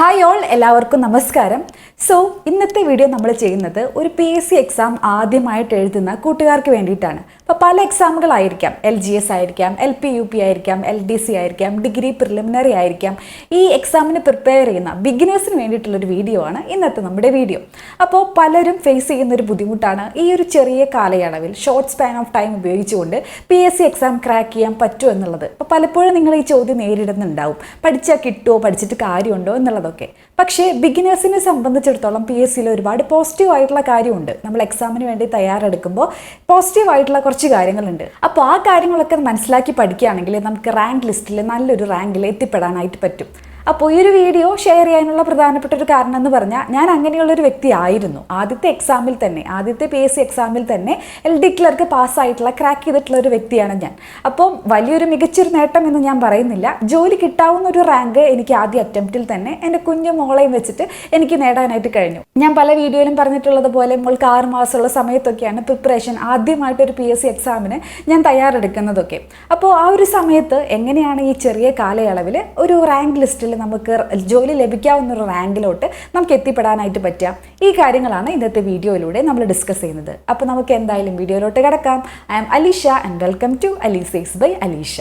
Hi all എല്ലാവർക്കും നമസ്കാരം. So ഇന്നത്തെ വീഡിയോ നമ്മൾ ചെയ്യുന്നത് ഒരു പി എസ് സി എക്സാം ആദ്യമായിട്ട് എഴുതുന്ന കൂട്ടുകാർക്ക് വേണ്ടിയിട്ടാണ്. അപ്പോൾ പല എക്സാമുകളായിരിക്കാം എൽ ജി എസ് ആയിരിക്കാം എൽ പി യു പി ആയിരിക്കാം എൽ ഡി സി ആയിരിക്കാം ഡിഗ്രി പ്രിലിമിനറി ആയിരിക്കാം. ഈ എക്സാമിന് പ്രിപ്പയർ ചെയ്യുന്ന ബിഗിനേഴ്സിന് വേണ്ടിയിട്ടുള്ളൊരു വീഡിയോ ആണ് ഇന്നത്തെ നമ്മുടെ വീഡിയോ അപ്പോൾ പലരും ഫേസ് ചെയ്യുന്ന ഒരു ബുദ്ധിമുട്ടാണ് ഈ ഒരു ചെറിയ കാലയളവിൽ ഷോർട്ട് സ്പാൻ ഓഫ് ടൈം ഉപയോഗിച്ചുകൊണ്ട് P S C exam crack ചെയ്യാൻ പറ്റുമോ എന്നുള്ളത്. അപ്പോൾ പലപ്പോഴും നിങ്ങൾ ഈ ചോദ്യം നേരിടുന്നുണ്ടാവും. പഠിച്ചാൽ കിട്ടുമോ പഠിച്ചിട്ട് കാര്യമുണ്ടോ എന്നുള്ളതൊക്കെ. പക്ഷേ ബിഗിനേഴ്സിനെ സംബന്ധിച്ചിടത്തോളം പി എസ് സിയിൽ ഒരുപാട് പോസിറ്റീവ് ആയിട്ടുള്ള കാര്യമുണ്ട്. നമ്മൾ എക്സാമിന് വേണ്ടി തയ്യാറെടുക്കുമ്പോൾ പോസിറ്റീവ് ആയിട്ടുള്ള കുറച്ച് കാര്യങ്ങളുണ്ട്. അപ്പോൾ ആ കാര്യങ്ങളൊക്കെ മനസ്സിലാക്കി പഠിക്കുകയാണെങ്കിൽ നമുക്ക് റാങ്ക് ലിസ്റ്റിൽ നല്ലൊരു റാങ്കിൽ എത്തിപ്പെടാനായിട്ട് പറ്റും. അപ്പോൾ ഈ ഒരു വീഡിയോ ഷെയർ ചെയ്യാനുള്ള പ്രധാനപ്പെട്ട ഒരു കാരണം എന്ന് പറഞ്ഞാൽ ഞാൻ അങ്ങനെയുള്ളൊരു വ്യക്തിയായിരുന്നു ആദ്യത്തെ എക്സാമിൽ തന്നെ ആദ്യത്തെ പി എസ് സി എക്സാമിൽ തന്നെ എൽ ഡി ക്ലർക്ക് പാസ്സായിട്ടുള്ള ക്രാക്ക് ചെയ്തിട്ടുള്ള ഒരു വ്യക്തിയാണ് ഞാൻ. അപ്പം വലിയൊരു മികച്ചൊരു നേട്ടം എന്ന് ഞാൻ പറയുന്നില്ല. ജോലി കിട്ടാവുന്ന ഒരു റാങ്ക് എനിക്ക് ആദ്യ അറ്റംപ്റ്റിൽ തന്നെ എന്റെ കുഞ്ഞു മോളെയും വെച്ചിട്ട് എനിക്ക് നേടാനായിട്ട് കഴിഞ്ഞു. ഞാൻ പല വീഡിയോയിലും പറഞ്ഞിട്ടുള്ളത് പോലെ മോൾക്ക് ആറ് മാസമുള്ള സമയത്തൊക്കെയാണ് പ്രിപ്പറേഷൻ ആദ്യമായിട്ട് ഒരു പി എസ് സി എക്സാമിന് ഞാൻ തയ്യാറെടുക്കുന്നതൊക്കെ. അപ്പോൾ ആ ഒരു സമയത്ത് എങ്ങനെയാണ് ഈ ചെറിയ കാലയളവിൽ ഒരു റാങ്ക് ലിസ്റ്റിൽ നമുക്ക് ജോലി ലഭിക്കാവുന്ന ഒരു റാങ്കിലോട്ട് നമുക്ക് എത്തിപ്പെടാനായിട്ട് പറ്റുക ഈ കാര്യങ്ങളാണ് ഇന്നത്തെ വീഡിയോയിലൂടെ നമ്മൾ ഡിസ്കസ് ചെയ്യുന്നത്. അപ്പോൾ നമുക്ക് എന്തായാലും വീഡിയോയിലോട്ട് കിടക്കാം. I am Alisha and welcome to Alisha's by Alisha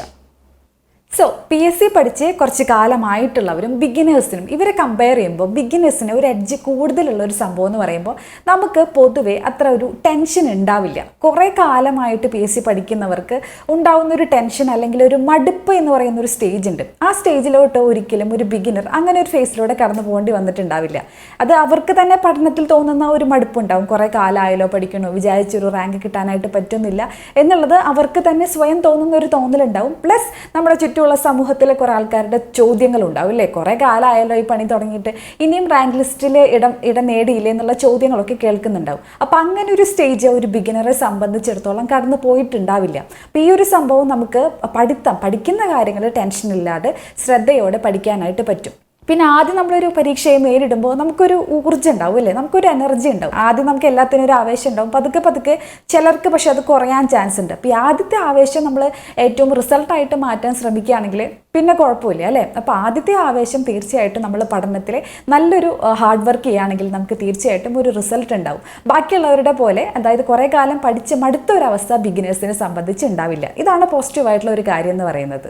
so P S C പഠിച്ച് കുറച്ച് കാലമായിട്ടുള്ളവരും ബിഗിനേഴ്സിനും ഇവരെ കമ്പയർ ചെയ്യുമ്പോൾ ബിഗിനേഴ്സിന് ഒരു എഡ്ജ് കൂടുതലുള്ള ഒരു സംഭവം എന്ന് പറയുമ്പോൾ നമുക്ക് പൊതുവെ അത്ര ഒരു ടെൻഷൻ ഉണ്ടാവില്ല. കുറേ കാലമായിട്ട് പി എസ് സി പഠിക്കുന്നവർക്ക് ഉണ്ടാവുന്ന ഒരു ടെൻഷൻ അല്ലെങ്കിൽ ഒരു മടുപ്പ് എന്ന് പറയുന്ന ഒരു സ്റ്റേജ് ഉണ്ട്. ആ സ്റ്റേജിലോട്ട് ഒരിക്കലും ഒരു ബിഗിനർ അങ്ങനെ ഒരു ഫേസിലൂടെ കടന്നു പോകേണ്ടി വന്നിട്ടുണ്ടാവില്ല. അത് അവർക്ക് തന്നെ പഠനത്തിൽ തോന്നുന്ന ഒരു മടുപ്പുണ്ടാവും. കുറേ കാലമായാലോ പഠിക്കണോ വിചാരിച്ചൊരു റാങ്ക് കിട്ടാനായിട്ട് പറ്റുന്നില്ല എന്നുള്ളത് അവർക്ക് തന്നെ സ്വയം തോന്നുന്ന ഒരു തോന്നലുണ്ടാവും. പ്ലസ് നമ്മുടെ ചുറ്റുമുള്ള സമൂഹത്തിലെ കുറേ ആൾക്കാരുടെ ചോദ്യങ്ങൾ ഉണ്ടാവും അല്ലേ? കുറേ കാലമായാലോ ഈ പണി തുടങ്ങിയിട്ട്. ഇനിയും റാങ്ക് ലിസ്റ്റിൽ ഇടം ഇടം നേടിയില്ലേ എന്നുള്ള ചോദ്യങ്ങളൊക്കെ കേൾക്കുന്നുണ്ടാവും. അപ്പം അങ്ങനെ ഒരു സ്റ്റേജ് ഒരു ബിഗിനറെ സംബന്ധിച്ചിടത്തോളം കടന്നു പോയിട്ടുണ്ടാവില്ല. അപ്പം ഈ ഒരു സംഭവം നമുക്ക് പഠിത്തം പഠിക്കുന്ന കാര്യങ്ങൾ ടെൻഷൻ ഇല്ലാതെ ശ്രദ്ധയോടെ പഠിക്കാനായിട്ട് പറ്റും. പിന്നെ ആദ്യം നമ്മളൊരു പരീക്ഷയെ നേരിടുമ്പോൾ നമുക്കൊരു ഊർജം ഉണ്ടാവും അല്ലേ? നമുക്കൊരു എനർജി ഉണ്ടാവും. ആദ്യം നമുക്ക് എല്ലാത്തിനും ഒരു ആവേശം ഉണ്ടാവും. പതുക്കെ പതുക്കെ ചിലർക്ക് പക്ഷേ അത് കുറയാൻ ചാൻസ് ഉണ്ട്. അപ്പോൾ ഈ ആദ്യത്തെ ആവേശം നമ്മൾ ഏറ്റവും റിസൾട്ടായിട്ട് മാറ്റാൻ ശ്രമിക്കുകയാണെങ്കിൽ പിന്നെ കുഴപ്പമില്ല അല്ലേ? അപ്പോൾ ആദ്യത്തെ ആവേശം തീർച്ചയായിട്ടും നമ്മൾ പഠനത്തിൽ നല്ലൊരു ഹാർഡ് വർക്ക് ചെയ്യുകയാണെങ്കിൽ നമുക്ക് തീർച്ചയായിട്ടും ഒരു റിസൾട്ട് ഉണ്ടാവും. ബാക്കിയുള്ളവരുടെ പോലെ അതായത് കുറേ കാലം പഠിച്ച് മടുത്ത ഒരു അവസ്ഥ ബിഗിനേഴ്സിനെ സംബന്ധിച്ച് ഉണ്ടാവില്ല. ഇതാണ് പോസിറ്റീവായിട്ടുള്ള ഒരു കാര്യം എന്ന് പറയുന്നത്.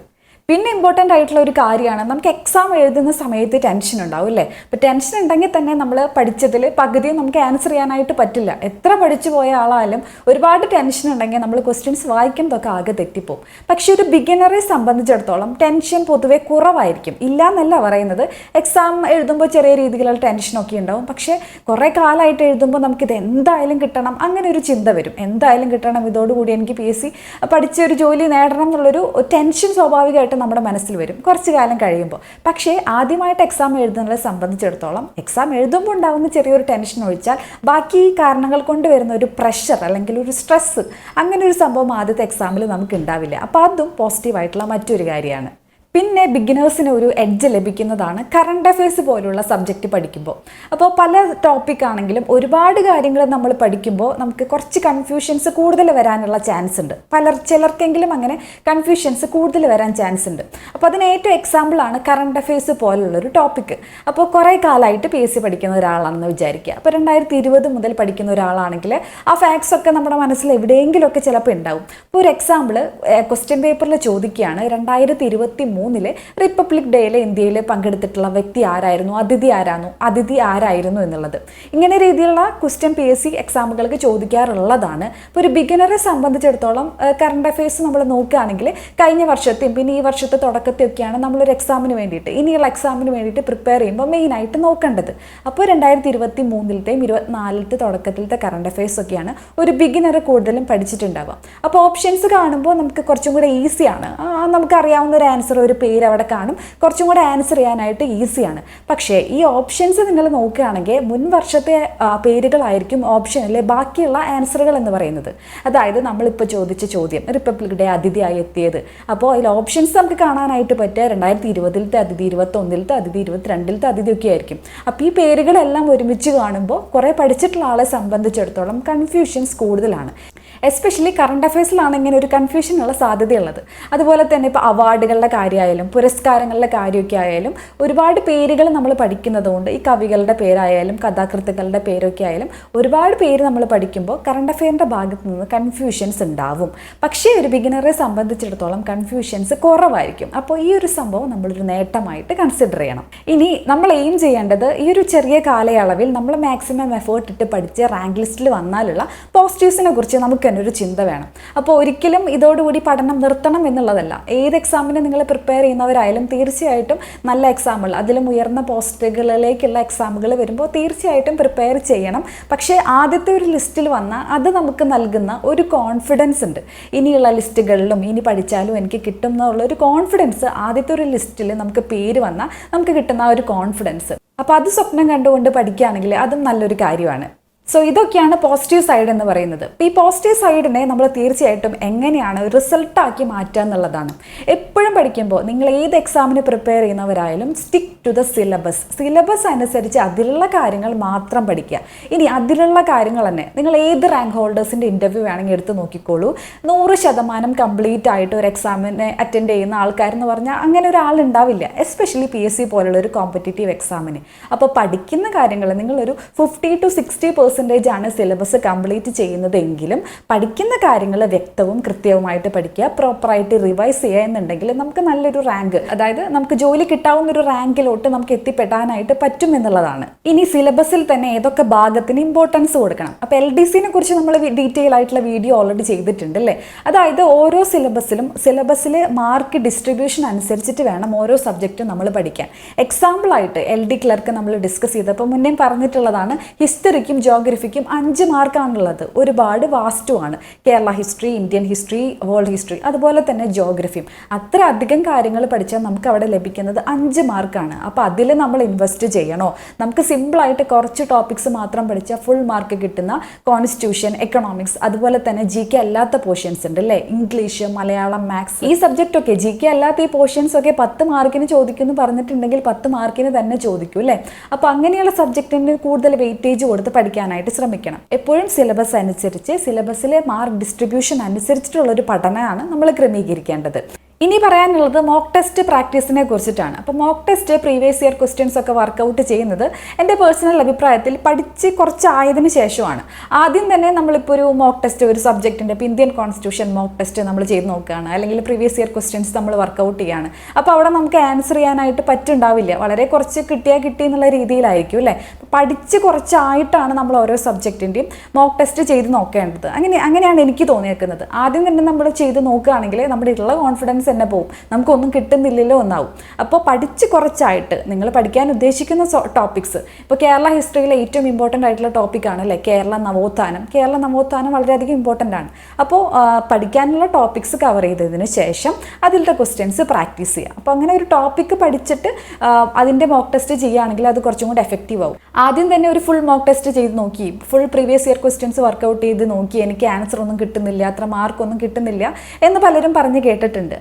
പിന്നെ ഇമ്പോർട്ടന്റ് ആയിട്ടുള്ള ഒരു കാര്യമാണ് നമുക്ക് എക്സാം എഴുതുന്ന സമയത്ത് ടെൻഷൻ ഉണ്ടാവും അല്ലേ? അപ്പോൾ ടെൻഷൻ ഉണ്ടെങ്കിൽ തന്നെ നമ്മൾ പഠിച്ചതിൽ പകുതിയും നമുക്ക് ആൻസർ ചെയ്യാനായിട്ട് പറ്റില്ല. എത്ര പഠിച്ചു പോയ ആളായാലും ഒരുപാട് ടെൻഷൻ ഉണ്ടെങ്കിൽ നമ്മൾ ക്വസ്റ്റ്യൻസ് വായിക്കുന്നതൊക്കെ ആകെ തെറ്റിപ്പോവും. പക്ഷേ ഒരു ബിഗിനറെ സംബന്ധിച്ചിടത്തോളം ടെൻഷൻ പൊതുവെ കുറവായിരിക്കും. ഇല്ല എന്നല്ല പറയുന്നത്. എക്സാം എഴുതുമ്പോൾ ചെറിയ രീതിയിലുള്ള ടെൻഷനൊക്കെ ഉണ്ടാവും. പക്ഷേ കുറേ കാലമായിട്ട് എഴുതുമ്പോൾ നമുക്കിത് എന്തായാലും കിട്ടണം അങ്ങനെ ഒരു ചിന്ത വരും. എന്തായാലും കിട്ടണം. ഇതോടുകൂടി എനിക്ക് പി എസ് സി പഠിച്ച ഒരു ജോലി നേടണം എന്നുള്ളൊരു ടെൻഷൻ സ്വാഭാവികമായിട്ടും നമ്മുടെ മനസ്സിൽ വരും. കുറച്ച് കാലം കഴിയുമ്പോൾ. പക്ഷേ ആദ്യമായിട്ട് എക്സാം എഴുതുന്നതിനെ സംബന്ധിച്ചിടത്തോളം എക്സാം എഴുതുമ്പോൾ ഉണ്ടാകുന്ന ചെറിയൊരു ടെൻഷൻ ഒഴിച്ചാൽ ബാക്കി കാരണങ്ങൾ കൊണ്ട് വരുന്ന ഒരു പ്രഷർ അല്ലെങ്കിൽ ഒരു സ്ട്രെസ്സ് അങ്ങനെ ഒരു സംഭവം ആദ്യത്തെ എക്സാമിൽ നമുക്ക് ഉണ്ടാവില്ല. അപ്പോൾ അതും പോസിറ്റീവായിട്ടുള്ള മറ്റൊരു കാര്യമാണ്. പിന്നെ ബിഗിനേഴ്സിന് ഒരു എഡ്ജ് ലഭിക്കുന്നതാണ് കറണ്ട് അഫയേഴ്സ് പോലുള്ള സബ്ജക്റ്റ് പഠിക്കുമ്പോൾ. അപ്പോൾ പല ടോപ്പിക് ആണെങ്കിലും ഒരുപാട് കാര്യങ്ങൾ നമ്മൾ പഠിക്കുമ്പോൾ നമുക്ക് കുറച്ച് കൺഫ്യൂഷൻസ് കൂടുതൽ വരാനുള്ള ചാൻസ് ഉണ്ട്. പലർ ചിലർക്കെങ്കിലും അങ്ങനെ കൺഫ്യൂഷൻസ് കൂടുതൽ വരാൻ ചാൻസ് ഉണ്ട്. അപ്പോൾ അതിന് ഏറ്റവും എക്സാമ്പിളാണ് കറണ്ട് അഫയേഴ്സ് പോലുള്ളൊരു ടോപ്പിക്ക് അപ്പോൾ കുറേ കാലമായിട്ട് പി എസ് സി പഠിക്കുന്ന ഒരാളാണെന്ന് വിചാരിക്കുക. അപ്പോൾ രണ്ടായിരത്തി ഇരുപത് മുതൽ പഠിക്കുന്ന ഒരാളാണെങ്കിൽ ആ ഫാക്ട്സ് ഒക്കെ നമ്മുടെ മനസ്സിൽ എവിടെയെങ്കിലുമൊക്കെ ചിലപ്പോൾ ഉണ്ടാവും. ഇപ്പോൾ ഒരു എക്സാമ്പിൾ ക്വസ്റ്റ്യൻ പേപ്പറിൽ ചോദിക്കുകയാണ്. രണ്ടായിരത്തി ഇരുപത്തി മൂന്നിൽ റിപ്പബ്ലിക് ഡേയിൽ ഇന്ത്യയിൽ പങ്കെടുത്തിട്ടുള്ള വ്യക്തി ആരായിരുന്നു? അതിഥി ആരായിരുന്നു അതിഥി ആരായിരുന്നു എന്നുള്ളത്. ഇങ്ങനെ രീതിയിലുള്ള ക്വസ്റ്റ്യൻ പി എസ് സി എക്സാമുകൾക്ക് ചോദിക്കാറുള്ളതാണ്. ഇപ്പോൾ ഒരു ബിഗിനറെ സംബന്ധിച്ചിടത്തോളം കറണ്ട് അഫയേഴ്സ് നമ്മൾ നോക്കുകയാണെങ്കിൽ കഴിഞ്ഞ വർഷത്തെയും പിന്നെ ഈ വർഷത്തെ തുടക്കത്തെയൊക്കെയാണ് നമ്മളൊരു എക്സാമിന് വേണ്ടിയിട്ട് ഇനിയുള്ള എക്സാമിന് വേണ്ടിയിട്ട് പ്രിപ്പയർ ചെയ്യുമ്പോൾ മെയിനായിട്ട് നോക്കേണ്ടത്. അപ്പോൾ രണ്ടായിരത്തി ഇരുപത്തി മൂന്നിലത്തെയും ഇരുപത്തിനാലിലത്തെ തുടക്കത്തിലത്തെ കറണ്ട് അഫയേഴ്സ് ഒക്കെയാണ് ഒരു ബിഗിനർ കൂടുതലും പഠിച്ചിട്ടുണ്ടാവുക. അപ്പോൾ ഓപ്ഷൻസ് കാണുമ്പോൾ നമുക്ക് കുറച്ചും കൂടെ ഈസിയാണ് നമുക്കറിയാവുന്ന ഒരു ആൻസർ ഒരു പേര് അവിടെ കാണും. കുറച്ചും കൂടെ ആൻസർ ചെയ്യാനായിട്ട് ഈസിയാണ് പക്ഷേ ഈ ഓപ്ഷൻസ് നിങ്ങൾ നോക്കുകയാണെങ്കിൽ മുൻ വർഷത്തെ പേരുകളായിരിക്കും ഓപ്ഷനിലെ ബാക്കിയുള്ള ആൻസറുകൾ എന്ന് പറയുന്നത്. അതായത് നമ്മളിപ്പോൾ ചോദിച്ച ചോദ്യം റിപ്പബ്ലിക് ഡേ അതിഥിയായി എത്തിയത്. അപ്പോൾ അതിൽ ഓപ്ഷൻസ് നമുക്ക് കാണാനായിട്ട് പറ്റുക. രണ്ടായിരത്തി ഇരുപതിലത്തെ അതിഥി ഇരുപത്തൊന്നിലത്തെ അതിഥി ഇരുപത്തിരണ്ടിലത്തെ അതിഥി ഒക്കെ ആയിരിക്കും. അപ്പോൾ ഈ പേരുകളെല്ലാം ഒരുമിച്ച് കാണുമ്പോൾ കുറേ പഠിച്ചിട്ടുള്ള ആളെ സംബന്ധിച്ചിടത്തോളം കൺഫ്യൂഷൻസ് കൂടുതലാണ്. എസ്പെഷ്യലി കറണ്ട് അഫയേഴ്സിലാണ് ഇങ്ങനെ ഒരു കൺഫ്യൂഷനുള്ള സാധ്യതയുള്ളത്. അതുപോലെ തന്നെ ഇപ്പോൾ അവാർഡുകളുടെ കാര്യമായാലും പുരസ്കാരങ്ങളുടെ കാര്യമൊക്കെ ആയാലും ഒരുപാട് പേരുകൾ നമ്മൾ പഠിക്കുന്നതുകൊണ്ട് ഈ കവികളുടെ പേരായാലും കഥാകൃത്തുക്കളുടെ പേരൊക്കെ ആയാലും ഒരുപാട് പേര് നമ്മൾ പഠിക്കുമ്പോൾ കറണ്ട് അഫെയറിന്റെ ഭാഗത്ത് നിന്ന് കൺഫ്യൂഷൻസ് ഉണ്ടാവും. പക്ഷേ ഒരു ബിഗിനറെ സംബന്ധിച്ചിടത്തോളം കൺഫ്യൂഷൻസ് കുറവായിരിക്കും. അപ്പോൾ ഈ ഒരു സംഭവം നമ്മളൊരു നേട്ടമായിട്ട് കൺസിഡർ ചെയ്യണം. ഇനി നമ്മൾ എയിം ചെയ്യേണ്ടത് ഈ ഒരു ചെറിയ കാലയളവിൽ നമ്മൾ മാക്സിമം എഫേർട്ട് ഇട്ട് പഠിച്ച് റാങ്ക് ലിസ്റ്റിൽ വന്നാലുള്ള പോസിറ്റീവ്സിനെ കുറിച്ച് നമുക്ക് തന്നെ ഒരു ചിന്ത വേണം. അപ്പോൾ ഒരിക്കലും ഇതോടുകൂടി പഠനം നിർത്തണം എന്നുള്ളതല്ല. ഏത് എക്സാമിന് നിങ്ങൾ പ്രിപ്പയർ ചെയ്യുന്നവരായാലും തീർച്ചയായിട്ടും നല്ല എക്സാമുകൾ അതിലും ഉയർന്ന പോസ്റ്റുകളിലേക്കുള്ള എക്സാമുകൾ വരുമ്പോൾ തീർച്ചയായിട്ടും പ്രിപ്പയർ ചെയ്യണം. പക്ഷേ ആദ്യത്തെ ഒരു ലിസ്റ്റിൽ വന്നാൽ അത് നമുക്ക് നൽകുന്ന ഒരു കോൺഫിഡൻസ് ഉണ്ട്. ഇനിയുള്ള ലിസ്റ്റുകളിലും ഇനി പഠിച്ചാലും എനിക്ക് കിട്ടും എന്നുള്ള ഒരു കോൺഫിഡൻസ് ആദ്യത്തെ ഒരു ലിസ്റ്റിൽ നമുക്ക് പേര് വന്നാൽ നമുക്ക് കിട്ടുന്ന ആ ഒരു കോൺഫിഡൻസ് അപ്പോൾ അത് സ്വപ്നം കണ്ടുകൊണ്ട് പഠിക്കുകയാണെങ്കിൽ അതും നല്ലൊരു കാര്യമാണ്. സോ ഇതൊക്കെയാണ് പോസിറ്റീവ് സൈഡ് എന്ന് പറയുന്നത്. ഈ പോസിറ്റീവ് സൈഡിനെ നമ്മൾ തീർച്ചയായിട്ടും എങ്ങനെയാണ് റിസൾട്ടാക്കി മാറ്റുക എന്നുള്ളതാണ്. എപ്പോഴും പഠിക്കുമ്പോൾ നിങ്ങൾ ഏത് എക്സാമിന് prepare ചെയ്യുന്നവരായാലും stick to the syllabus syllabus അനുസരിച്ച് അതിലുള്ള കാര്യങ്ങൾ മാത്രം പഠിക്കുക. ഇനി അതിലുള്ള കാര്യങ്ങൾ തന്നെ നിങ്ങൾ ഏത് റാങ്ക് ഹോൾഡേഴ്സിന്റെ ഇന്റർവ്യൂ വേണമെങ്കിൽ എടുത്ത് നോക്കിക്കോളൂ. നൂറ് ശതമാനം കംപ്ലീറ്റ് ആയിട്ട് ഒരു എക്സാമിനെ അറ്റൻഡ് ചെയ്യുന്ന ആൾക്കാരെന്ന് പറഞ്ഞാൽ അങ്ങനെ ഒരാളുണ്ടാവില്ല എസ്പെഷ്യലി പി എസ് സി പോലുള്ള ഒരു കോമ്പറ്റേറ്റീവ് എക്സാമിന് അപ്പോൾ പഠിക്കുന്ന കാര്യങ്ങൾ നിങ്ങളൊരു ഫിഫ്റ്റി ടു സിക്സ്റ്റി പെർസെന്റേജ് ആണ് സിലബസ് കംപ്ലീറ്റ് ചെയ്യുന്നതെങ്കിലും പഠിക്കുന്ന കാര്യങ്ങൾ വ്യക്തവും കൃത്യവുമായിട്ട് പഠിക്കുക പ്രോപ്പറായിട്ട് റിവൈസ് ചെയ്യുക എന്നുണ്ടെങ്കിൽ നമുക്ക് നല്ലൊരു റാങ്ക് അതായത് നമുക്ക് ജോലി കിട്ടാവുന്ന ഒരു റാങ്കിലോട്ട് നമുക്ക് എത്തിപ്പെടാനായിട്ട് പറ്റും എന്നുള്ളതാണ്. ഇനി സിലബസിൽ തന്നെ ഏതൊക്കെ ഭാഗത്തിന് ഇമ്പോർട്ടൻസ് കൊടുക്കണം? അപ്പോൾ എൽ ഡി സിനെ കുറിച്ച് നമ്മൾ ഡീറ്റെയിൽ ആയിട്ടുള്ള വീഡിയോ ഓൾറെഡി ചെയ്തിട്ടുണ്ട് അല്ലേ അതായത് ഓരോ സിലബസിലും സിലബസിലെ മാർക്ക് ഡിസ്ട്രിബ്യൂഷൻ അനുസരിച്ചിട്ട് വേണം ഓരോ സബ്ജക്റ്റും നമ്മൾ പഠിക്കാൻ. എക്സാമ്പിളായിട്ട് എൽ ഡി ക്ലർക്ക് നമ്മൾ ഡിസ്കസ് ചെയ്തപ്പോൾ മുന്നേ പറഞ്ഞിട്ടുള്ളതാണ് ഹിസ്റ്ററിക്കും ജോഗ്രഫിക്കും അഞ്ച് മാർക്കാണുള്ളത്. ഒരുപാട് വാസ്റ്റുമാണ് Kerala history Indian history world history അതുപോലെ തന്നെ ജോഗ്രഫിയും. അത്ര അധികം കാര്യങ്ങൾ പഠിച്ചാൽ നമുക്ക് അവിടെ ലഭിക്കുന്നത് അഞ്ച് മാർക്കാണ്. അപ്പോൾ അതിൽ നമ്മൾ ഇൻവെസ്റ്റ് ചെയ്യണോ? നമുക്ക് സിമ്പിളായിട്ട് കുറച്ച് ടോപ്പിക്സ് മാത്രം പഠിച്ചാൽ ഫുൾ മാർക്ക് കിട്ടുന്ന കോൺസ്റ്റിറ്റ്യൂഷൻ എക്കണോമിക്സ് അതുപോലെ തന്നെ ജി കെ അല്ലാത്ത പോർഷൻസ് ഉണ്ട് അല്ലേ? ഇംഗ്ലീഷ് മലയാളം മാത്സ് ഈ സബ്ജക്റ്റ് ഒക്കെ ജി കെ അല്ലാത്ത ഈ പോർഷൻസ് ഒക്കെ പത്ത് മാർക്കിന് ചോദിക്കുന്നു പറഞ്ഞിട്ടുണ്ടെങ്കിൽ പത്ത് മാർക്കിന് തന്നെ ചോദിക്കും അല്ലേ? അപ്പോൾ അങ്ങനെയുള്ള സബ്ജക്റ്റിന് കൂടുതൽ വെയിറ്റേജ് കൊടുത്ത് പഠിക്കാനായിട്ട് ശ്രമിക്കണം. എപ്പോഴും സിലബസ് അനുസരിച്ച് സിലബസിലെ മാർക്ക് ഡിസ്ട്രിബ്യൂഷൻ അനുസരിച്ചിട്ടുള്ള ഒരു പഠനമാണ് നമ്മൾ ക്രമീകരിക്കേണ്ടത്. ഇനി പറയാനുള്ളത് മോക്ക് ടെസ്റ്റ് പ്രാക്ടീസിനെ കുറിച്ചിട്ടാണ്. അപ്പോൾ mock test previous year questions ഒക്കെ വർക്കൗട്ട് ചെയ്യുന്നത് എന്റെ പേഴ്സണൽ അഭിപ്രായത്തിൽ പഠിച്ച് കുറച്ചായതിന് ശേഷമാണ്. ആദ്യം തന്നെ നമ്മളിപ്പോൾ ഒരു മോക്ക് ടെസ്റ്റ് ഒരു സബ്ജക്റ്റിന്റെ ഇപ്പോൾ ഇന്ത്യൻ കോൺസ്റ്റിറ്റ്യൂഷൻ മോക്ക് ടെസ്റ്റ് നമ്മൾ ചെയ്ത് നോക്കുകയാണ്. അല്ലെങ്കിൽ പ്രീവിയസ് ഇയർ ക്വസ്റ്റ്യൻസ് നമ്മൾ വർക്കൗട്ട് ചെയ്യുകയാണ്. അപ്പോൾ അവിടെ നമുക്ക് ആൻസർ ചെയ്യാനായിട്ട് പറ്റുണ്ടാവില്ല. വളരെ കുറച്ച് കിട്ടിയാൽ കിട്ടി എന്നുള്ള രീതിയിലായിരിക്കും അല്ലേ? പഠിച്ച് കുറച്ചായിട്ടാണ് നമ്മൾ ഓരോ സബ്ജക്റ്റിന്റെയും മോക്ക് ടെസ്റ്റ് ചെയ്ത് നോക്കേണ്ടത്. അങ്ങനെ അങ്ങനെയാണ് എനിക്ക് തോന്നിയേക്കുന്നത്. ആദ്യം തന്നെ നമ്മൾ ചെയ്ത് നോക്കുകയാണെങ്കിൽ നമ്മുടെ ഉള്ള കോൺഫിഡൻസ് തന്നെ പോവും. നമുക്കൊന്നും കിട്ടുന്നില്ലല്ലോ എന്നാവും. അപ്പോൾ പഠിച്ച് കുറച്ചായിട്ട് നിങ്ങൾ പഠിക്കാൻ ഉദ്ദേശിക്കുന്ന ടോപ്പിക്സ് ഇപ്പോൾ കേരള ഹിസ്റ്ററിയിലെ ഏറ്റവും ഇമ്പോർട്ടന്റ് ആയിട്ടുള്ള ടോപ്പിക്കാണ് അല്ലേ? കേരള നവോത്ഥാനം. കേരള നവോത്ഥാനം വളരെയധികം ഇമ്പോർട്ടന്റ് ആണ്. അപ്പോൾ പഠിക്കാനുള്ള ടോപ്പിക്സ് കവർ ചെയ്തതിന് ശേഷം അതിലത്തെ ക്വസ്റ്റ്യൻസ് പ്രാക്ടീസ് ചെയ്യുക. അപ്പോൾ അങ്ങനെ ഒരു ടോപ്പിക്ക് പഠിച്ചിട്ട് അതിന്റെ മോക്ക് ടെസ്റ്റ് ചെയ്യുകയാണെങ്കിൽ അത് കുറച്ചും കൂടി എഫക്റ്റീവ് ആവും. ആദ്യം തന്നെ ഒരു ഫുൾ മോക്ക് ടെസ്റ്റ് ചെയ്ത് നോക്കി. Full previous year questions work out ചെയ്ത് നോക്കി. എനിക്ക് ആൻസർ ഒന്നും കിട്ടുന്നില്ല അത്ര മാർക്കൊന്നും കിട്ടുന്നില്ല എന്ന് പലരും പറഞ്ഞ് കേട്ടിട്ടുണ്ട്.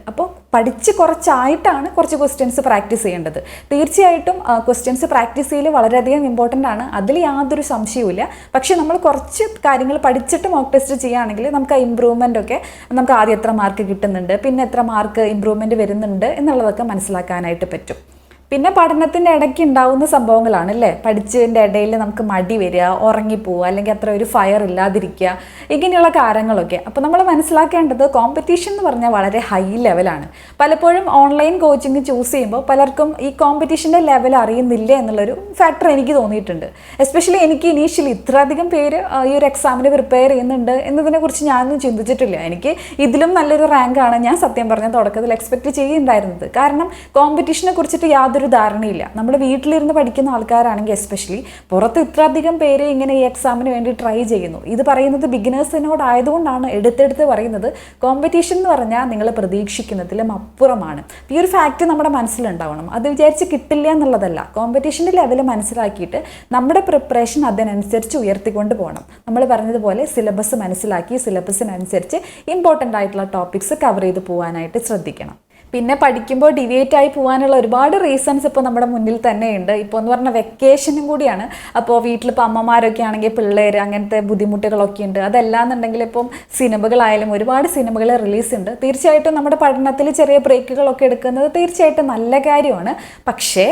പഠിച്ച് കുറച്ചായിട്ടാണ് കുറച്ച് ക്വസ്റ്റ്യൻസ് പ്രാക്ടീസ് ചെയ്യേണ്ടത്. തീർച്ചയായിട്ടും ക്വസ്റ്റ്യൻസ് പ്രാക്ടീസ് ചെയ്യൽ വളരെയധികം ഇമ്പോർട്ടന്റ് ആണ്. അതിൽ യാതൊരു സംശയവുമില്ല. പക്ഷേ നമ്മൾ കുറച്ച് കാര്യങ്ങൾ പഠിച്ചിട്ട് മോക്ക് ടെസ്റ്റ് ചെയ്യുകയാണെങ്കിൽ നമുക്ക് ആ ഇമ്പ്രൂവ്മെന്റ് ഒക്കെ നമുക്ക് ആദ്യം എത്ര മാർക്ക് കിട്ടുന്നുണ്ട് പിന്നെ എത്ര മാർക്ക് ഇമ്പ്രൂവ്മെന്റ് വരുന്നുണ്ട് എന്നുള്ളതൊക്കെ മനസ്സിലാക്കാനായിട്ട് പറ്റും. പിന്നെ പഠനത്തിന്റെ ഇടയ്ക്ക് ഉണ്ടാവുന്ന സംഭവങ്ങളാണ് അല്ലേ? പഠിച്ചതിന്റെ ഇടയിൽ നമുക്ക് മടി വരിക ഉറങ്ങിപ്പോവുക അല്ലെങ്കിൽ അത്ര ഒരു ഫയർ ഇല്ലാതിരിക്കുക ഇങ്ങനെയുള്ള കാര്യങ്ങളൊക്കെ. അപ്പോൾ നമ്മൾ മനസ്സിലാക്കേണ്ടത് കോമ്പറ്റീഷൻ എന്ന് പറഞ്ഞാൽ വളരെ ഹൈ ലെവലാണ് പലപ്പോഴും ഓൺലൈൻ കോച്ചിങ് ചൂസ് ചെയ്യുമ്പോൾ പലർക്കും ഈ കോമ്പറ്റീഷന്റെ ലെവൽ അറിയുന്നില്ല എന്നുള്ളൊരു ഫാക്ടർ എനിക്ക് തോന്നിയിട്ടുണ്ട്. എസ്പെഷ്യലി എനിക്ക് ഇനീഷ്യലി ഇത്രയധികം പേര് ഈ ഒരു എക്സാമിന് പ്രിപ്പയർ ചെയ്യുന്നുണ്ട് എന്നതിനെക്കുറിച്ച് ഞാനൊന്നും ചിന്തിച്ചിട്ടില്ല. എനിക്ക് ഇതിലും നല്ലൊരു റാങ്കാണ് ഞാൻ സത്യം പറഞ്ഞ തുടക്കത്തിൽ എക്സ്പെക്ട് ചെയ്യുന്നുണ്ടായിരുന്നത്. കാരണം കോമ്പറ്റീഷനെ കുറിച്ചിട്ട് യാതൊരു ധാരണയില്ല. നമ്മൾ വീട്ടിലിരുന്ന് പഠിക്കുന്ന ആൾക്കാരാണെങ്കിൽ എസ്പെഷ്യലി പുറത്ത് ഇത്രയധികം പേര് ഇങ്ങനെ ഈ എക്സാമിന് വേണ്ടി ട്രൈ ചെയ്യുന്നു. ഇത് പറയുന്നത് ബിഗിനേഴ്സിനോടായതുകൊണ്ടാണ് എടുത്തെടുത്ത് പറയുന്നത്. കോമ്പറ്റീഷൻ എന്ന് പറഞ്ഞാൽ നിങ്ങൾ പ്രതീക്ഷിക്കുന്നതിലും അപ്പുറമാണ്. ഈ ഒരു ഫാക്റ്റ് നമ്മുടെ മനസ്സിലുണ്ടാവണം. അത് വിചാരിച്ച് കിട്ടില്ല എന്നുള്ളതല്ല. കോമ്പറ്റീഷന്റെ ലെവൽ മനസ്സിലാക്കിയിട്ട് നമ്മുടെ പ്രിപ്പറേഷൻ അതിനനുസരിച്ച് ഉയർത്തിക്കൊണ്ട് പോകണം. നമ്മൾ പറഞ്ഞതുപോലെ സിലബസ് മനസ്സിലാക്കി സിലബസിനനുസരിച്ച് ഇമ്പോർട്ടന്റ് ആയിട്ടുള്ള ടോപ്പിക്സ് കവർ ചെയ്ത് പോകാനായിട്ട് ശ്രദ്ധിക്കണം. പിന്നെ പഠിക്കുമ്പോൾ ഡിവിയേറ്റ് ആയി പോകാനുള്ള ഒരുപാട് റീസൺസ് ഇപ്പോൾ നമ്മുടെ മുന്നിൽ തന്നെയുണ്ട്. ഇപ്പോൾ എന്ന് പറഞ്ഞാൽ വെക്കേഷനും കൂടിയാണ്. അപ്പോൾ വീട്ടിലിപ്പോൾ അമ്മമാരൊക്കെ ആണെങ്കിൽ പിള്ളേർ അങ്ങനത്തെ ബുദ്ധിമുട്ടുകളൊക്കെ ഉണ്ട്. അതല്ലാന്നുണ്ടെങ്കിൽ ഇപ്പം സിനിമകളായാലും ഒരുപാട് സിനിമകൾ റിലീസ് ഉണ്ട്. തീർച്ചയായിട്ടും നമ്മുടെ പഠനത്തിൽ ചെറിയ ബ്രേക്കുകളൊക്കെ എടുക്കുന്നത് തീർച്ചയായിട്ടും നല്ല കാര്യമാണ്. പക്ഷേ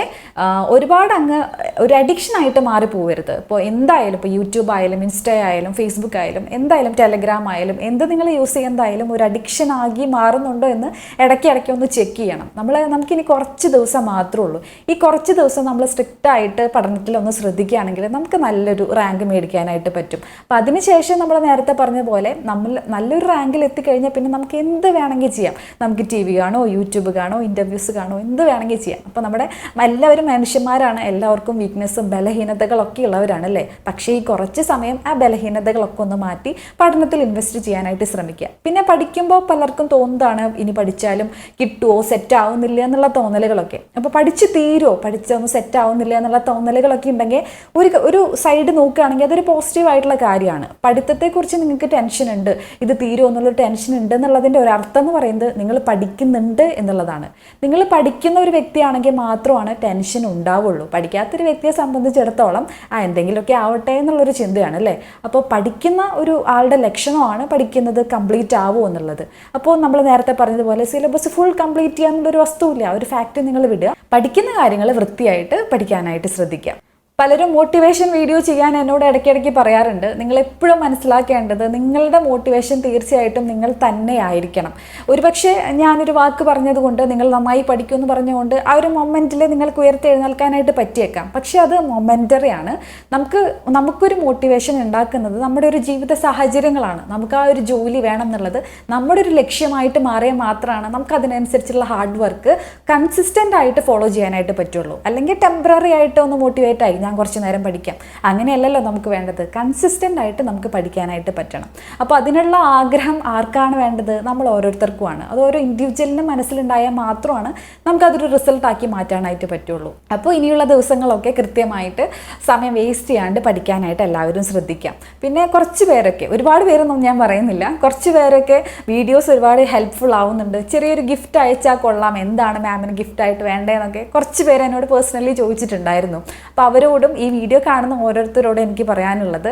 ഒരുപാട് അങ്ങ് ഒരു അഡിക്ഷൻ ആയിട്ട് മാറി പോകരുത് ഇപ്പോൾ എന്തായാലും ഇപ്പോൾ യൂട്യൂബ് ആയാലും ഇൻസ്റ്റ ആയാലും ഫേസ്ബുക്ക് ആയാലും എന്തായാലും ടെലഗ്രാം ആയാലും എന്ത് നിങ്ങൾ യൂസ് ചെയ്യുന്നതായാലും ഒരു അഡിക്ഷൻ ആകി മാറുന്നുണ്ടോ എന്ന് ഇടയ്ക്ക് ഇടയ്ക്ക് ഒന്ന് ചെക്ക് ചെയ്യണം. നമ്മൾ നമുക്കിനി കുറച്ച് ദിവസം മാത്രമേ ഉള്ളൂ. ഈ കുറച്ച് ദിവസം നമ്മൾ സ്ട്രിക്റ്റ് ആയിട്ട് പഠനത്തിൽ ഒന്ന് ശ്രദ്ധിക്കുകയാണെങ്കിൽ നമുക്ക് നല്ലൊരു റാങ്ക് മേടിക്കാനായിട്ട് പറ്റും. അപ്പം അതിനുശേഷം നമ്മൾ നേരത്തെ പറഞ്ഞ പോലെ നമ്മൾ നല്ലൊരു റാങ്കിൽ എത്തിക്കഴിഞ്ഞാൽ പിന്നെ നമുക്ക് എന്ത് വേണമെങ്കിൽ ചെയ്യാം. നമുക്ക് ടി വി കാണോ യൂട്യൂബ് കാണോ ഇന്റർവ്യൂസ് കാണോ എന്ത് വേണമെങ്കിൽ ചെയ്യാം. അപ്പോൾ നമ്മുടെ എല്ലാവരും മനുഷ്യന്മാരാണ്. എല്ലാവർക്കും വീക്ക്നെസ്സും ബലഹീനതകളൊക്കെ ഉള്ളവരാണ് അല്ലേ? പക്ഷേ ഈ കുറച്ച് സമയം ആ ബലഹീനതകളൊക്കെ ഒന്ന് മാറ്റി പഠനത്തിൽ ഇൻവെസ്റ്റ് ചെയ്യാനായിട്ട് ശ്രമിക്കുക. പിന്നെ പഠിക്കുമ്പോൾ പലർക്കും തോന്നുന്നതാണ് ഇനി പഠിച്ചാലും കിട്ടുമോ സെറ്റ് ആവുന്നില്ല എന്നുള്ള തോന്നലുകളൊക്കെ. അപ്പോൾ പഠിച്ച് തീരുമോ പഠിച്ചൊന്നും സെറ്റ് ആവുന്നില്ല എന്നുള്ള തോന്നലുകളൊക്കെ ഉണ്ടെങ്കിൽ ഒരു ഒരു സൈഡ് നോക്കുകയാണെങ്കിൽ അതൊരു പോസിറ്റീവ് ആയിട്ടുള്ള കാര്യമാണ്. പഠിത്തത്തെക്കുറിച്ച് നിങ്ങൾക്ക് ടെൻഷൻ ഉണ്ട്. ഇത് തീരുമോ എന്നുള്ള ടെൻഷൻ ഉണ്ട് എന്നുള്ളതിന്റെ ഒരു അർത്ഥം എന്ന് പറയുന്നത് നിങ്ങൾ പഠിക്കുന്നുണ്ട് എന്നുള്ളതാണ്. നിങ്ങൾ പഠിക്കുന്ന ഒരു വ്യക്തിയാണെങ്കിൽ മാത്രമാണ് ടെൻഷൻ ഉണ്ടാവുള്ളൂ. പഠിക്കാത്തൊരു വ്യക്തിയെ സംബന്ധിച്ചിടത്തോളം ആ എന്തെങ്കിലുമൊക്കെ ആവട്ടെ എന്നുള്ളൊരു ചിന്തയാണ് അല്ലേ? അപ്പോൾ പഠിക്കുന്ന ഒരു ആളുടെ ലക്ഷണമാണ് പഠിക്കുന്നത് കംപ്ലീറ്റ് ആവുമോ എന്നുള്ളത്. അപ്പോൾ നമ്മൾ നേരത്തെ പറഞ്ഞതുപോലെ സിലബസ് ഫുൾ കംപ്ലീറ്റ് ചെയ്യാനുള്ളൊരു വസ്തുവില്ല. ഒരു ഫാക്റ്റ് നിങ്ങൾ വിടുക. പഠിക്കുന്ന കാര്യങ്ങൾ വൃത്തിയായിട്ട് പഠിക്കാനായിട്ട് ശ്രദ്ധിക്കുക. പലരും മോട്ടിവേഷൻ വീഡിയോ ചെയ്യാൻ എന്നോട് ഇടയ്ക്കിടയ്ക്ക് പറയാറുണ്ട്. നിങ്ങൾ എപ്പോഴും മനസ്സിലാക്കേണ്ടത് നിങ്ങളുടെ മോട്ടിവേഷൻ തീർച്ചയായിട്ടും നിങ്ങൾ തന്നെ ആയിരിക്കണം. ഒരുപക്ഷെ ഞാനൊരു വാക്ക് പറഞ്ഞതുകൊണ്ട് നിങ്ങൾ നന്നായി പഠിക്കുമെന്ന് പറഞ്ഞുകൊണ്ട് ആ ഒരു മൊമെന്റിൽ നിങ്ങൾക്ക് ഉയർത്തെഴുന്നേൽക്കാനായിട്ട് പറ്റിയേക്കാം. പക്ഷേ അത് മൊമെന്ററി ആണ്. നമുക്ക് നമുക്കൊരു മോട്ടിവേഷൻ ഉണ്ടാക്കുന്നത് നമ്മുടെ ഒരു ജീവിത സാഹചര്യങ്ങളാണ്. നമുക്ക് ആ ഒരു ജോലി വേണം എന്നുള്ളത് നമ്മുടെ ഒരു ലക്ഷ്യമായിട്ട് മാറിയാൽ മാത്രമാണ് നമുക്ക് അതിനനുസരിച്ചുള്ള ഹാർഡ് വർക്ക് കൺസിസ്റ്റന്റ് ആയിട്ട് ഫോളോ ചെയ്യാനായിട്ട് പറ്റുള്ളൂ. അല്ലെങ്കിൽ ടെമ്പററി ആയിട്ട് ഒന്ന് മോട്ടിവേറ്റ് ആയി ഞാൻ കുറച്ച് നേരം പഠിക്കാം. അങ്ങനെയല്ലല്ലോ നമുക്ക് വേണ്ടത്. കൺസിസ്റ്റന്റ് ആയിട്ട് നമുക്ക് പഠിക്കാനായിട്ട് പറ്റണം. അപ്പോൾ അതിനുള്ള ആഗ്രഹം ആർക്കാണ് വേണ്ടത്? നമ്മൾ ഓരോരുത്തർക്കുമാണ്. അത് ഓരോ ഇൻഡിവിജ്വലിന് മനസ്സിലുണ്ടായാൽ മാത്രമാണ് നമുക്കതൊരു റിസൾട്ടാക്കി മാറ്റാനായിട്ട് പറ്റുള്ളൂ. അപ്പോൾ ഇനിയുള്ള ദിവസങ്ങളൊക്കെ കൃത്യമായിട്ട് സമയം വേസ്റ്റ് ചെയ്യാണ്ട് പഠിക്കാനായിട്ട് എല്ലാവരും ശ്രദ്ധിക്കാം. പിന്നെ കുറച്ച് പേരൊക്കെ ഒരുപാട് പേരൊന്നും ഞാൻ പറയുന്നില്ല. കുറച്ച് പേരൊക്കെ വീഡിയോസ് ഒരുപാട് ഹെൽപ്ഫുൾ ആവുന്നുണ്ട്. ചെറിയൊരു ഗിഫ്റ്റ് അയച്ചാൽ കൊള്ളാം. എന്താണ് മാമിന് ഗിഫ്റ്റായിട്ട് വേണ്ടതെന്നൊക്കെ കുറച്ച് പേര് എന്നോട് പേഴ്സണലി ചോദിച്ചിട്ടുണ്ടായിരുന്നു. അപ്പോൾ അവരോടും ഈ വീഡിയോ കാണുന്ന ഓരോരുത്തരോടും എനിക്ക് പറയാനുള്ളത്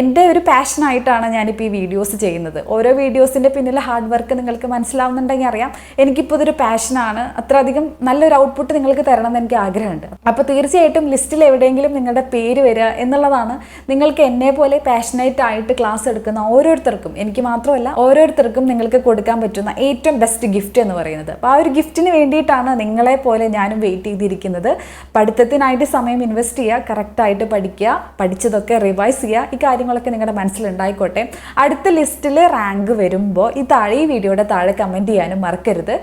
എന്റെ ഒരു പാഷനായിട്ടാണ് ഞാനിപ്പോൾ ഈ വീഡിയോസ് ചെയ്യുന്നത്. ഓരോ വീഡിയോസിന്റെ പിന്നിലെ ഹാർഡ് വർക്ക് നിങ്ങൾക്ക് മനസ്സിലാവുന്നുണ്ടെങ്കിൽ അറിയാം എനിക്കിപ്പോൾ ഇതൊരു പാഷനാണ്. അത്രയധികം നല്ലൊരു ഔട്ട്പുട്ട് നിങ്ങൾക്ക് തരണം എന്ന് എനിക്ക് ആഗ്രഹമുണ്ട്. അപ്പോൾ തീർച്ചയായിട്ടും ലിസ്റ്റിൽ എവിടെയെങ്കിലും നിങ്ങളുടെ പേര് വരിക എന്നുള്ളതാണ് നിങ്ങൾക്ക് എന്നെ പോലെ പാഷനേറ്റ് ആയിട്ട് ക്ലാസ് എടുക്കുന്ന ഓരോരുത്തർക്കും എനിക്ക് മാത്രമല്ല ഓരോരുത്തർക്കും നിങ്ങൾക്ക് കൊടുക്കാൻ പറ്റുന്ന ഏറ്റവും ബെസ്റ്റ് ഗിഫ്റ്റ് എന്ന് പറയുന്നത്. അപ്പോൾ ആ ഒരു ഗിഫ്റ്റിന് വേണ്ടിയിട്ടാണ് നിങ്ങളെ പോലെ ഞാനും വെയിറ്റ് ചെയ്തിരിക്കുന്നത്. പഠിത്തത്തിനായിട്ട് സമയം ഇൻവെസ്റ്റ് ചെയ്യുക കറക്റ്റായിട്ട് പഠിക്കുക പഠിച്ചതൊക്കെ റിവൈസ് ചെയ്യുക ഈ കാര്യങ്ങളൊക്കെ നിങ്ങളുടെ മനസ്സിലുണ്ടായിക്കോട്ടെ. അടുത്ത ലിസ്റ്റിൽ റാങ്ക് വരുമ്പോൾ ഈ താഴെ ഈ വീഡിയോയുടെ താഴെ കമന്റ് ചെയ്യാനും മറക്കരുത്.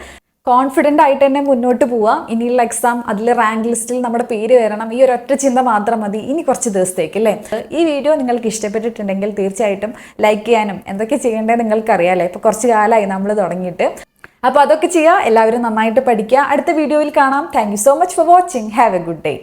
കോൺഫിഡന്റ് ആയിട്ട് തന്നെ മുന്നോട്ട് പോവാം. ഇനിയുള്ള എക്സാം അതിൽ റാങ്ക് ലിസ്റ്റിൽ നമ്മുടെ പേര് വരണം. ഈ ഒരു ഒറ്റ ചിന്ത മാത്രം മതി. ഇനി കുറച്ച് ദിവസത്തേക്ക് അല്ലേ? ഈ വീഡിയോ നിങ്ങൾക്ക് ഇഷ്ടപ്പെട്ടിട്ടുണ്ടെങ്കിൽ തീർച്ചയായിട്ടും ലൈക്ക് ചെയ്യാനും എന്തൊക്കെ ചെയ്യേണ്ടത് നിങ്ങൾക്ക് അറിയാമല്ലേ ഇപ്പോൾ കുറച്ച് കാലമായി നമ്മൾ തുടങ്ങിയിട്ട്. അപ്പോൾ അതൊക്കെ ചെയ്യുക. എല്ലാവരും നന്നായിട്ട് പഠിക്കുക. അടുത്ത വീഡിയോയിൽ കാണാം. Thank so much for watching have a good day